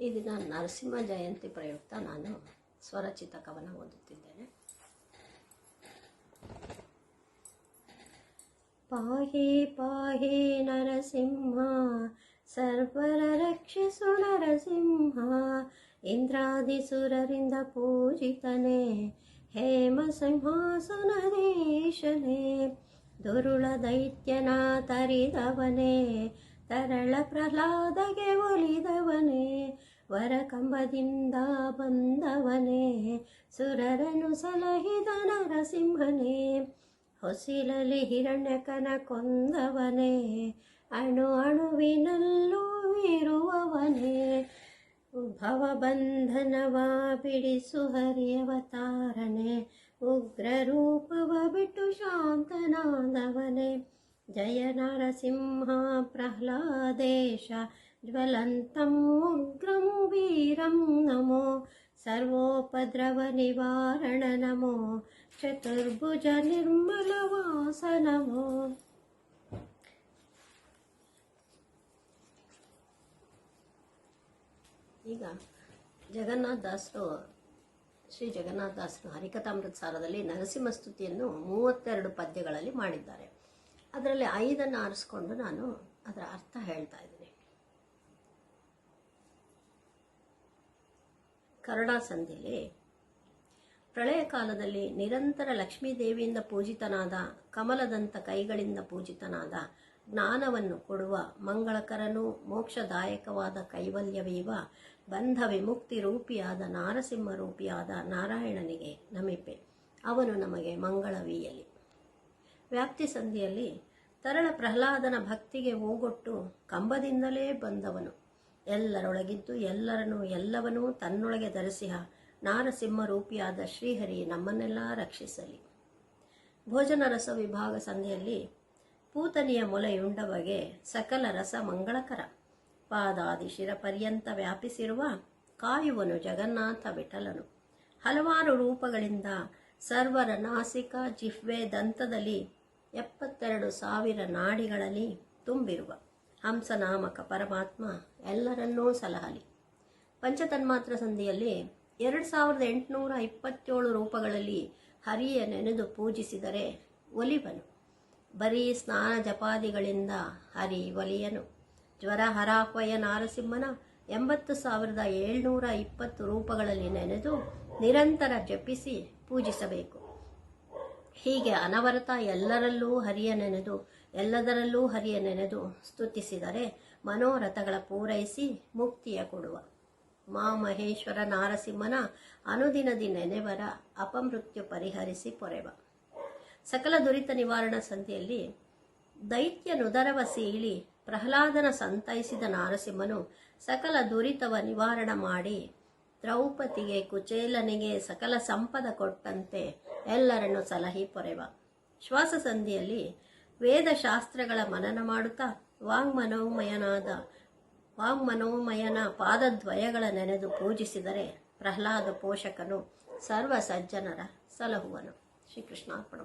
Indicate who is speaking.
Speaker 1: ಈ ದಿನ ನರಸಿಂಹ ಜಯಂತಿ ಪ್ರಯುಕ್ತ ನಾನು ಸ್ವರಚಿತ ಕವನ ಓದುತ್ತಿದ್ದೇನೆ. ಪಾಹಿ ಪಾಹಿ ನರಸಿಂಹ, ಸರ್ವರ ರಕ್ಷಿಸು ನರಸಿಂಹ ಇಂದ್ರಾದಿಸುರರಿಂದ ಪೂಜಿತನೇ, ಹೇಮ ಸಿಂಹಾಸನದೀಶನೇ, ದುರುಳ ದೈತ್ಯನ ತರಿದವನೇ ತರಳ ಪ್ರಹ್ಲಾದಗೆ ಒಲಿದವನೇ ವರ ಕಂಬದಿಂದ ಬಂದವನೇ ಸುರರನು ಸಲಹಿದ ನರಸಿಂಹನೇ ಹೊಸಿಲಲಿ ಹಿರಣ್ಯಕನ ಕೊಂದವನೇ ಅಣು ಅಣುವಿನಲ್ಲೂ ಇರುವವನೇ ಭವಬಂಧನವ ಬಿಡಿಸು ಹರಿಯವತಾರನೆ ಉಗ್ರ ರೂಪವ ಬಿಟ್ಟು ಶಾಂತನಾದವನೇ ನರಸಿಂಹ ಪ್ರಹ್ಲಾದೇಶ ವೀರಂ ನಮೋ ಸರ್ವೋಪದ್ರವ ನಿವಾರಣ ನಮೋ ಚತುರ್ಭುಜ ನಿರ್ಮಲ ವಾಸ ನಮೋ ಈಗ ಜಗನ್ನಾಥದಾಸರು ಶ್ರೀ ಜಗನ್ನಾಥದಾಸರು ಹರಿಕಥಾಮೃತ ಸಾರದಲ್ಲಿ ನರಸಿಂಹ ಸ್ತುತಿಯನ್ನು ಮೂವತ್ತೆರಡು ಪದ್ಯಗಳಲ್ಲಿ ಮಾಡಿದ್ದಾರೆ. ಅದರಲ್ಲಿ ಐದನ್ನು ಆರಿಸ್ಕೊಂಡು ನಾನು ಅದರ ಅರ್ಥ ಹೇಳ್ತಾ ಇದ್ದೀನಿ. ಕರುಣಾ ಸಂಧಿಯಲ್ಲಿ ಪ್ರಳಯ ಕಾಲದಲ್ಲಿ ನಿರಂತರ ಲಕ್ಷ್ಮೀ ದೇವಿಯಿಂದ ಪೂಜಿತನಾದ, ಕಮಲದಂತ ಕೈಗಳಿಂದ ಪೂಜಿತನಾದ ಜ್ಞಾನವನ್ನು ಕೊಡುವ ಮಂಗಳಕರನೂ ಮೋಕ್ಷದಾಯಕವಾದ ಕೈವಲ್ಯವೀವ ಬಂಧ ವಿಮುಕ್ತಿ ರೂಪಿಯಾದ ನಾರಸಿಂಹ ರೂಪಿಯಾದ ನಾರಾಯಣನಿಗೆ ನಮಿಪೆ ಅವನು ನಮಗೆ ಮಂಗಳವೀಯಲಿ. ವ್ಯಾಪ್ತಿ ಸಂಧಿಯಲ್ಲಿ ತರಳ ಪ್ರಹ್ಲಾದನ ಭಕ್ತಿಗೆ ಓಗೊಟ್ಟು ಕಂಬದಿಂದಲೇ ಬಂದವನು. ಎಲ್ಲರೊಳಗಿದ್ದು ಎಲ್ಲರನ್ನು ಎಲ್ಲವನ್ನೂ ತನ್ನೊಳಗೆ ಧರಿಸಿಹ ನಾರಸಿಂಹ ರೂಪಿಯಾದ ಶ್ರೀಹರಿ ನಮ್ಮನ್ನೆಲ್ಲ ರಕ್ಷಿಸಲಿ. ಭೋಜನ ರಸ ವಿಭಾಗ ಸಂಧಿಯಲ್ಲಿ ಪೂತನಿಯ ಮೊಲೆಯುಂಡವಗೆ ಸಕಲ ರಸ ಮಂಗಳಕರ. ಪಾದಾದಿ ಶಿರ ಪರ್ಯಂತ ವ್ಯಾಪಿಸಿರುವ ಕಾಯುವನು ಜಗನ್ನಾಥ ವಿಠಲನು. ಹಲವಾರು ರೂಪಗಳಿಂದ ಸರ್ವರ ನಾಸಿಕ, ಜಿಹ್ವೆ, ದಂತದಲ್ಲಿ ಎಪ್ಪತ್ತೆರಡು ಸಾವಿರ ನಾಡಿಗಳಲ್ಲಿ ತುಂಬಿರುವ ಹಂಸನಾಮಕ ಪರಮಾತ್ಮ ಎಲ್ಲರನ್ನೂ ಸಲಹಲಿ. ಪಂಚತನ್ಮಾತ್ರ ಸಂಧಿಯಲ್ಲಿ ಎರಡು ಸಾವಿರದ ಎಂಟುನೂರ ಇಪ್ಪತ್ತೇಳು ರೂಪಗಳಲ್ಲಿ ಹರಿಯ ನೆನೆದು ಪೂಜಿಸಿದರೆ ಒಲಿವನು. ಬರೀ ಸ್ನಾನ ಜಪಾದಿಗಳಿಂದ ಹರಿ ಒಲಿಯನು. ಜ್ವರ ಹರಾಹ್ವಯ ನಾರಸಿಂಹನ ಎಂಬತ್ತು ಸಾವಿರದ ಏಳ್ನೂರ ಇಪ್ಪತ್ತು ರೂಪಗಳಲ್ಲಿ ನೆನೆದು ನಿರಂತರ ಜಪಿಸಿ ಪೂಜಿಸಬೇಕು. ಹೀಗೆ ಅನವರತ ಎಲ್ಲರಲ್ಲೂ ಹರಿಯ ನೆನೆದು, ಎಲ್ಲದರಲ್ಲೂ ಹರಿಯ ನೆನೆದು ಸ್ತುತಿಸಿದರೆ ಮನೋರಥಗಳ ಪೂರೈಸಿ ಮುಕ್ತಿಯ ಕೊಡುವ. ಮಾ ಮಹೇಶ್ವರ ನಾರಸಿಂಹನ ಅನುದಿನದಿ ನೆನೆವರ ಅಪಮೃತ್ಯು ಪರಿಹರಿಸಿ ಪೊರೆವ. ಸಕಲ ದುರಿತ ನಿವಾರಣಾ ಸಂಧಿಯಲ್ಲಿ ದೈತ್ಯ ನುದರವ ಸೀಳಿ ಪ್ರಹ್ಲಾದನ ಸಂತೈಸಿದ ನಾರಸಿಂಹನು ಸಕಲ ದುರಿತವ ನಿವಾರಣ ಮಾಡಿ ದ್ರೌಪದಿಗೆ ಕುಚೇಲನಿಗೆ ಸಕಲ ಸಂಪದ ಕೊಟ್ಟಂತೆ ಎಲ್ಲರನ್ನು ಸಲಹಿ ಪೊರೆವ. ಶ್ವಾಸ ಸಂಧಿಯಲ್ಲಿ ವೇದಶಾಸ್ತ್ರಗಳ ಮನನ ಮಾಡುತ್ತಾ ವಾಂಗ್ಮನೋಮಯನಾದ, ವಾಂಗ್ಮನೋಮಯನ ಪಾದದ್ವಯಗಳ ನೆನೆದು ಪೂಜಿಸಿದರೆ ಪ್ರಹ್ಲಾದ ಪೋಷಕನು ಸರ್ವ ಸಜ್ಜನರ ಸಲಹುವನು. ಶ್ರೀಕೃಷ್ಣಾರ್ಪಣ